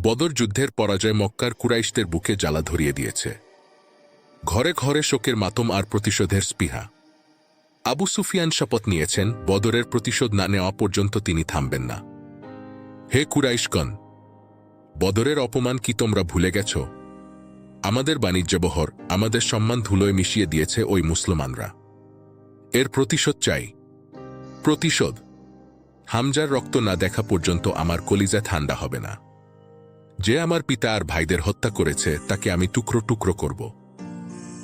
বদর যুদ্ধের পরাজয় মক্কার কুরাইশদের বুকে জ্বালা ধরিয়ে দিয়েছে। ঘরে ঘরে শোকের মাতম আর প্রতিশোধের স্পৃহা। আবু সুফিয়ান শপথ নিয়েছেন, বদরের প্রতিশোধ না নেওয়া পর্যন্ত তিনি থামবেন না। হে কুরাইশগণ, বদরের অপমান কি তোমরা ভুলে গেছ? আমাদের বাণিজ্য বহর, আমাদের সম্মান ধুলোয় মিশিয়ে দিয়েছে ওই মুসলমানরা। এর প্রতিশোধ চাই। প্রতিশোধ, হামজার রক্ত না দেখা পর্যন্ত আমার কলিজা ঠান্ডা হবে না। যে আমার পিতা আর ভাইদের হত্যা করেছে, তাকে আমি টুকরো টুকরো করব।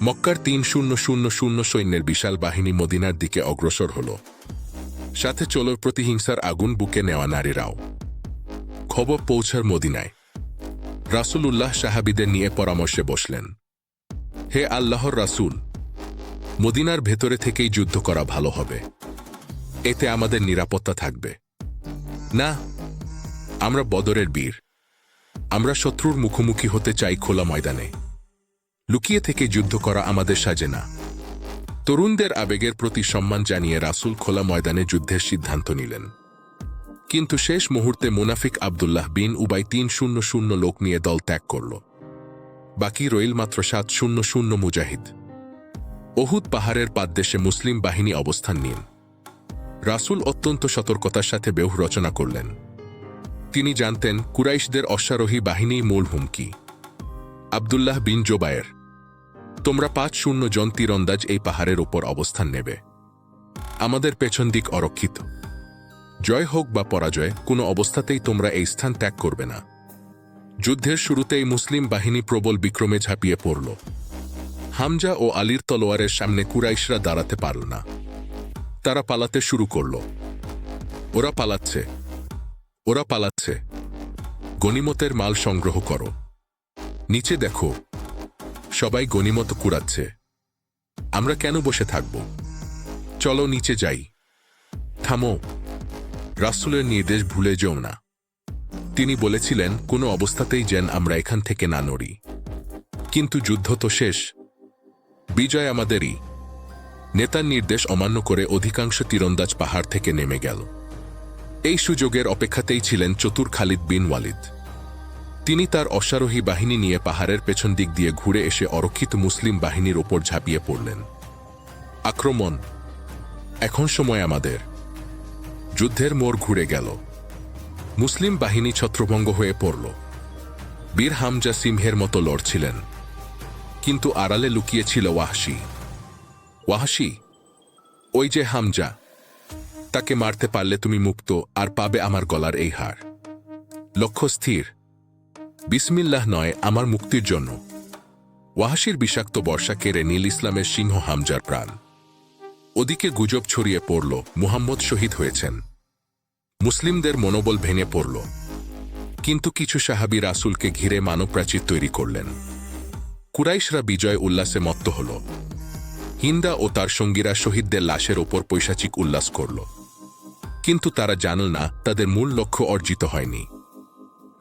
মক্কার তিন শূন্য শূন্য শূন্য সৈন্যের বিশাল বাহিনী মদিনার দিকে অগ্রসর হল। সাথে চলো প্রতিহিংসার আগুন বুকে নেওয়া নারীরাও। খবর পৌঁছার মদিনায়। রাসুল উল্লাহ সাহাবিদের নিয়ে পরামর্শে বসলেন। হে আল্লাহর রাসূল, মদিনার ভেতরে থেকেই যুদ্ধ করা ভালো হবে। এতে আমাদের নিরাপত্তা থাকবে। না, আমরা বদরের বীর। আমরা শত্রুর মুখোমুখি হতে চাই খোলা ময়দানে। লুকিয়ে থেকে যুদ্ধ করা আমাদের সাজে না। তরুণদের আবেগের প্রতি সম্মান জানিয়ে রাসূল খোলা ময়দানে যুদ্ধের সিদ্ধান্ত নিলেন। কিন্তু শেষ মুহূর্তে মুনাফিক আবদুল্লাহ বিন উবাই তিন শূন্য শূন্য লোক নিয়ে দল ত্যাগ করল। বাকি রইল মাত্র সাত শূন্য শূন্য মুজাহিদ। ওহুদ পাহাড়ের পাদদেশে মুসলিম বাহিনী অবস্থান নিন। রাসুল অত্যন্ত সতর্কতার সাথে বেহ রচনা করলেন। তিনি জানতেন কুরাইশদের অশ্বারোহী বাহিনী মূল হুমকি। আবদুল্লাহ বিন জোবায়ের, তোমরা পাঁচ শূন্য জন তীরন্দাজ এই পাহাড়ের ওপর অবস্থান নেবে। আমাদের পেছন দিক অরক্ষিত। জয় হোক বা পরাজয়, কোনো অবস্থাতেই তোমরা এই স্থান ত্যাগ করবে না। যুদ্ধের শুরুতেই মুসলিম বাহিনী প্রবল বিক্রমে ঝাঁপিয়ে পড়ল। হামজা ও আলীর তলোয়ারের সামনে কুরাইশরা দাঁড়াতে পারল না। তারা পালাতে শুরু করল। ওরা পালাচ্ছে। ওরা পালাচ্ছে। গনিমতের মাল সংগ্রহ করো। নিচে দেখো, সবাই গনিমত কুড়াচ্ছে। আমরা কেন বসে থাকব? চলো নিচে যাই। থামো। রাসূলের নির্দেশ ভুলে যেও না। তিনি বলেছিলেন, কোনো অবস্থাতেই যেন আমরা এখান থেকে না নড়ি। কিন্তু যুদ্ধ তো শেষ। বিজয় আমাদেরই। নেতার নির্দেশ অমান্য করে অধিকাংশ তীরন্দাজ পাহাড় থেকে নেমে গেল। এই সুযোগের অপেক্ষাতেই ছিলেন চতুর খালিদ বিন ওয়ালিদ। তিনি তার অশ্বারোহী বাহিনী নিয়ে পাহাড়ের পেছন দিক দিয়ে ঘুরে এসে অরক্ষিত মুসলিম বাহিনীর ওপর ঝাঁপিয়ে পড়লেন। আক্রমণ, এখন সময় আমাদের। যুদ্ধের মোড় ঘুরে গেল। মুসলিম বাহিনী ছত্রভঙ্গ হয়ে পড়ল। বীর হামজা সিংহের মতো লড়ছিলেন। কিন্তু আড়ালে লুকিয়েছিল ওয়াহশি। ওয়াহশি, ওই যে হামজা তাকে মারতে পারলে তুমি মুক্ত আর পাবে আমার গলার এই হার। লক্ষ্য স্থির। বিসমিল্লাহ নয়, আমার মুক্তির জন্য। ওয়াহাসির বিষাক্ত বর্ষা কেড়ে নীল ইসলামের সিংহ হামজার প্রাণ। ওদিকে গুজব ছড়িয়ে পড়ল, মুহাম্মদ শহীদ হয়েছেন। মুসলিমদের মনোবল ভেঙে পড়ল। কিন্তু কিছু সাহাবি রাসুলকে ঘিরে মানবপ্রাচীর তৈরি করলেন। কুরাইশরা বিজয় উল্লাসে মত্ত হল। হিন্দা ও তার সঙ্গীরা শহীদদের লাশের ওপর পৈশাচিক উল্লাস করল। কিন্তু তারা জানল না, তাদের মূল লক্ষ্য অর্জিত হয়নি।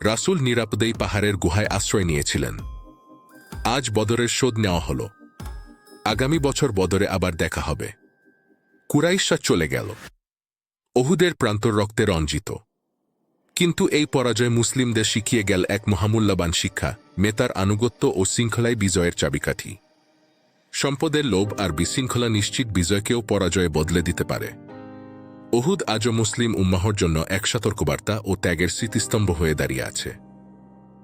রাসূল নিরাপদেই পাহাড়ের গুহায় আশ্রয় নিয়েছিলেন। আজ বদরের শোধ নেওয়া হল। আগামী বছর বদরে আবার দেখা হবে। কুরাইশা চলে গেল। অহুদের প্রান্তর রক্তে রঞ্জিত। কিন্তু এই পরাজয় মুসলিমদের শিখিয়ে গেল এক মহামূল্যবান শিক্ষা, মেতার আনুগত্য ও শৃঙ্খলায় বিজয়ের চাবিকাঠি। সম্পদের লোভ আর বিশৃঙ্খলা নিশ্চিত বিজয়কেও পরাজয়ে বদলে দিতে পারে। ওহুদ আজও মুসলিম উম্মাহর জন্য এক সতর্কবার্তা ও ত্যাগের স্মৃতিস্তম্ভ হয়ে দাঁড়িয়ে আছে।